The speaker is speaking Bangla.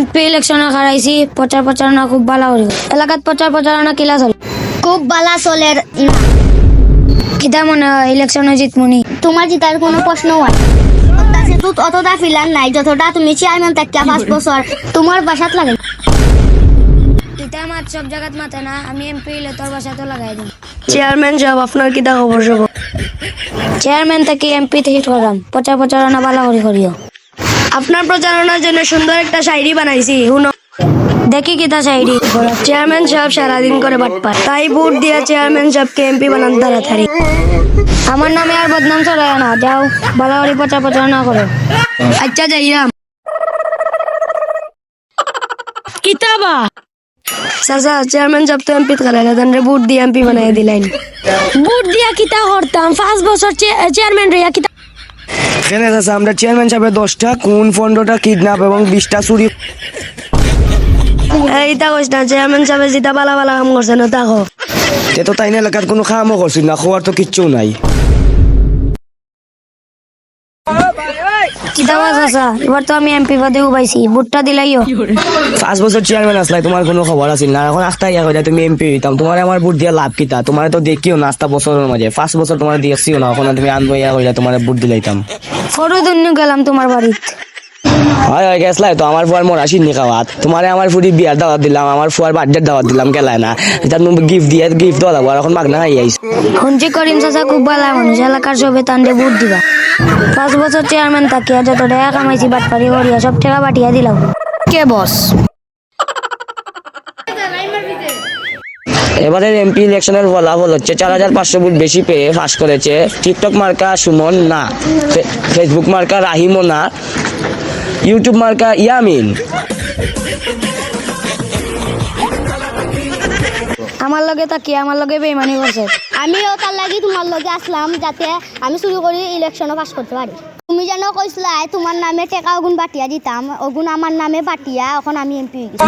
এমপি ইলেকশনে হারাইছি প্রচার প্রচারণা খুব ভালো করি এলাকাত প্রচার প্রচারণা কিলা চলে? খুব বালা চলে কিতা মনে হয় ইলেকশনে জিতমুনি তোমার জিতার কোনো প্রশ্ন হয় অতটা ফিলার নাই যতটা তুমি চেয়ারম্যান থাকিয়া পাঁচ বছর তোমার বাসাত লাগে। কিতা মাত সব জায়গাত মাতে না আমি এমপি ইলে তোর বাসাতেও লাগাই দিম। চেয়ারম্যান সাহেব আপনার কিতা খবর সব চেয়ারম্যান থেকে এমপি থেকে করাম প্রচার প্রচারণা ভালো করে করিও আপনার প্রচারণার জন্য সুন্দর একটা শায়রি বানাইছি, শুনো। দেখি কিতা চাইডি চেয়ারম্যান সাহেব সারাদিন করে বাট পায় তাই ভোট দিয়া চেয়ারম্যান সাহেবকে এমপি বানান তাড়াতাড়ি। আমার নামে আর বদনাম চড়ায় না, যাও ভালো করে প্রচার প্রচারণা করো। আচ্ছা যাইরাম কিতাবা? চেয়ারম্যান তো দিয়ে কিতা করতাম? পাঁচ বছর চেয়ারম্যান রইয়া কিতা এখানে আছে আমরা চেয়ারম্যান সাহেবের দশটা কোন পনেরোটা কিডন্যাপ এবং বিশটা চুরি এইটা কইস না চেয়ারম্যান সাহেব যেটা বালা বালা কাম করছে না কো। তে তো তাই না এলাকার কোনো কামও করছি না খোয়ার তো কিচ্ছু নাই কিতা বাস এবার তো আমি এমপি পদে উবাইছি বুটটা দিলাইও। পাঁচ বছর চেয়ারম্যান আসলাই তোমার কোনো খবর আছিল না? এখন আস্তা ইয়া কইলা তুমি এমপি হইতাম তোমার আমার ভোট দিয়া লাভ কিতা তোমার তো দেখিও না আস্তা বছরের মাঝে পাঁচ বছর তোমার দেখছিও না এখন তুমি আনব ইয়া কইলা তোমার ভোট দিলাইতাম ফটো দুন্য গেলাম তোমার বাড়িত হয় হয় গেছলাই তো আমার ফুয়ার মোর আসিনি খাওয়াত। তোমারে আমার ফুরি বিয়ার দাওয়াত দিলাম আমার ফুয়ার বার্থডে দাওয়াত দিলাম গেলাই না। এটা তুমি গিফট দিয়ে গিফট দেওয়া লাগবো আর এখন মাগনা খাই আইস। শুনছি করিম চাচা খুব ভালো মানুষ এলাকার সবে তান্ডে বুট দিবা। পাঁচ বছর চেয়ারম্যান থাকিয়া যত টাকা কামাইছি বাটপারি করিয়া সব টাকা বাটিয়া দিলাম। কে বস এবারের এমপি ইলেকশনের ফলাফল হচ্ছে চার হাজার পাঁচশো ভোট বেশি পেয়ে ফাঁস করেছে। টিকটক মার্কা সুমন না ফেসবুক মার্কা রাহিমও না ইউটিউব মার্কা ইয়ামিন। আমার লগে তাকিয়া আমার লগে বেইমানি করছে। আমিও তার লাগি তোমার লগে আসলাম যাতে আমি শুরু করি ইলেকশনও পাস করতে পারি। তুমি যেন কইসলা তোমার নামে টেকা ওগুন বাটিয়া দিতাম ওগুন আমার নামে বাটিয়া এখন আমি এমপি হয়ে গেছি।